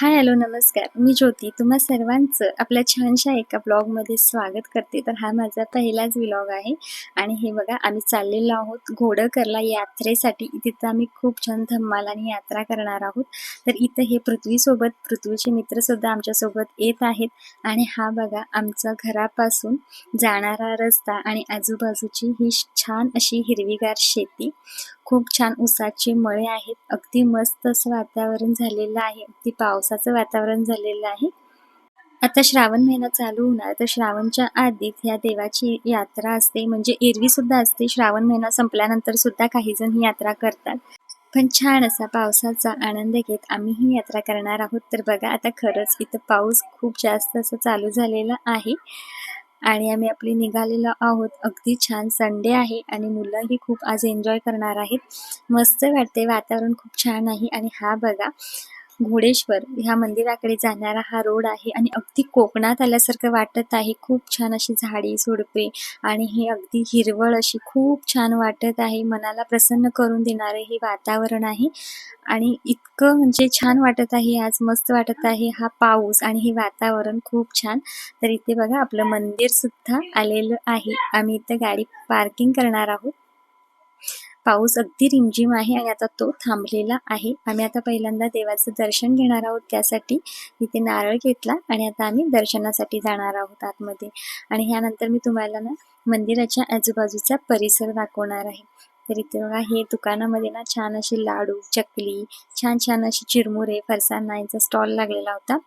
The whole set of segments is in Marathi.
हाय हॅलो नमस्कार. मी ज्योती. तुम्हा सर्वांचं आपल्या छानशा एका ब्लॉगमध्ये स्वागत करते. तर हा माझा पहिलाच व्लॉग आहे. आणि हे बघा आम्ही चाललेलो आहोत घोडकरला यात्रेसाठी. तिथं आम्ही खूप छान धम्मालाने यात्रा करणार आहोत. तर इथं हे पृथ्वीसोबत पृथ्वीचे मित्रसुद्धा आमच्यासोबत येत आहेत. आणि हा बघा आमचा घरापासून जाणारा रस्ता आणि आजूबाजूची ही छान अशी हिरवीगार शेती. खूप छान उसाचे मळे आहेत. अगदी मस्त असं वातावरण झालेलं आहे. अगदी पावसाचं वातावरण झालेलं आहे. आता श्रावण महिना चालू होणार. तर श्रावणच्या आधीच ह्या देवाची यात्रा असते. म्हणजे एरवी सुद्धा असते. श्रावण महिना संपल्यानंतर सुद्धा काही जण ही यात्रा करतात. पण छान असा पावसाचा आनंद घेत आम्ही ही यात्रा करणार आहोत. तर बघा आता खरंच इथं पाऊस खूप जास्त असं चालू झालेला आहे. आणि आम्ही आपली निघालेलो आहोत. अगदी छान संडे आहे आणि मुलंही खूप आज एन्जॉय करणार आहेत. मस्त वाटते वातावरण खूप छान आहे. आणि हा बघा घोडेश्वर ह्या मंदिराकडे जाणारा हा रोड आहे आणि अगदी कोकणात आल्यासारखं वाटत आहे. खूप छान अशी झाडी झुडपे आणि हे अगदी हिरवळ अशी खूप छान वाटत आहे. मनाला प्रसन्न करून देणारे हे वातावरण आहे आणि इतकं म्हणजे छान वाटत आहे आज मस्त वाटत आहे हा पाऊस आणि हे वातावरण खूप छान. तर इथे बघा आपलं मंदिर सुद्धा आलेलं आहे. आम्ही इथं गाडी पार्किंग करणार आहोत. पाऊस अगदी रिमझिम आहे आणि आता तो थांबलेला आहे. आम्ही आता पहिल्यांदा देवाचं दर्शन घेणार आहोत त्यासाठी. तिथे नारळ घेतला आणि आता आम्ही दर्शनासाठी जाणार आहोत आतमध्ये. आणि ह्यानंतर मी तुम्हाला ना मंदिराच्या आजूबाजूचा परिसर दाखवणार आहे. तर इथे बघा हे दुकानामध्ये ना छान असे लाडू चकली छान छान अशी चिरमुरे फरसाण यांचा स्टॉल लागलेला होता.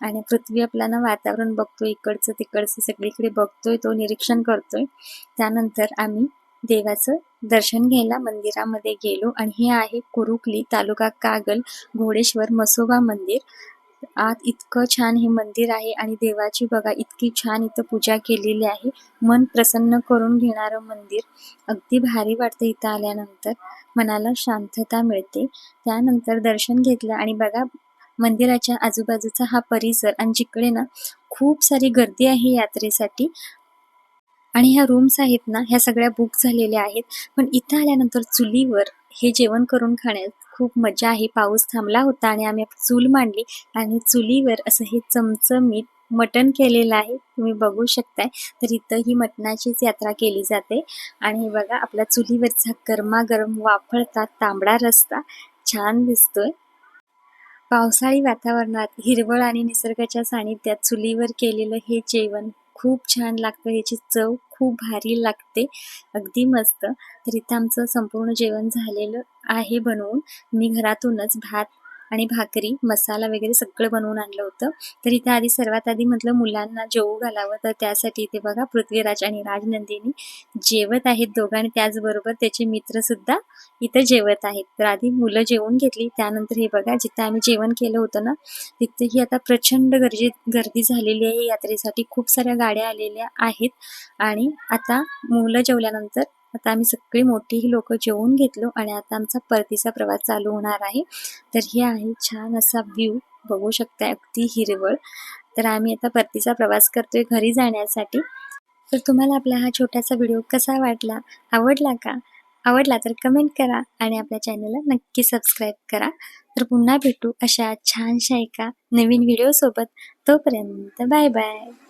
आणि पृथ्वी आपला ना वातावरण बघतोय इकडचं तिकडचं सगळीकडे बघतोय तो निरीक्षण करतोय. त्यानंतर आम्ही देवाचं दर्शन घ्यायला मंदिरामध्ये गेलो आणि हे आहे कुरुकली तालुका कागल घोडेश्वर मसोबा मंदिर. आत इतकं छान हे मंदिर आहे आणि देवाची बघा इतकी छान इथं पूजा केलेली आहे. मन प्रसन्न करून घेणारं मंदिर. अगदी भारी वाटतं इथं आल्यानंतर. मनाला शांतता मिळते. त्यानंतर दर्शन घेतलं आणि बघा मंदिराच्या आजूबाजूचा हा परिसर आणि जिकडे ना खूप सारी गर्दी आहे यात्रेसाठी. आणि ह्या रूम्स आहेत ना ह्या सगळ्या बुक झालेल्या आहेत. पण इथं आल्यानंतर चुलीवर हे जेवण करून खाण्यात खूप मजा आहे. पाऊस थांबला होता आणि आम्ही चूल मांडली आणि चुलीवर असं हे चमचमीत मटण केलेलं आहे. तुम्ही बघू शकताय. तर इथं ही मटणाचीच यात्रा केली जाते. आणि हे बघा आपल्या चुलीवरचा गरमागरम वाफळता तांबडा रस्ता छान दिसतोय. पावसाळी वातावरणात हिरवळ आणि निसर्गाच्या सानिध्यात चुलीवर केलेलं हे जेवण खूप छान लागतं ह्याची चव खूप भारी लागते. अगदी मस्त. तर इथं आमचं संपूर्ण जेवण झालेलं आहे बनवून. मी घरातूनच भात आणि भाकरी मसाला वगैरे सगळं बनवून आणलं होतं. तर इथे आधी सर्वात आधी म्हटलं मुलांना जेवू घालावं. तर त्यासाठी इथे बघा पृथ्वीराज आणि राजनंदिनी जेवत आहेत दोघांनी. त्याचबरोबर त्याचे मित्र सुद्धा इथं जेवत आहेत. तर आधी मुलं जेवून घेतली. त्यानंतर हे बघा जिथं आम्ही जेवण केलं होतं ना तिथेही आता प्रचंड गर्दी गर्दी झालेली आहे. यात्रेसाठी खूप साऱ्या गाड्या आलेल्या आहेत. आणि आता मुलं जेवल्यानंतर आता आम्ही सगळी मोठीही लोक जेवून घेतलो आणि आता आमचा परतीचा प्रवास चालू होणार आहे. तर हे आहे छान असा व्ह्यू बघू शकता अगदी हिरवळ. तर आम्ही आता परतीचा प्रवास करतोय घरी जाण्यासाठी. तर तुम्हाला आपला हा छोटासा व्हिडिओ कसा वाटला? आवडला का? आवडला तर कमेंट करा आणि आपल्या चॅनलला नक्की सबस्क्राईब करा. तर पुन्हा भेटू अशा छानशा एका नवीन व्हिडिओसोबत तोपर्यंत बाय बाय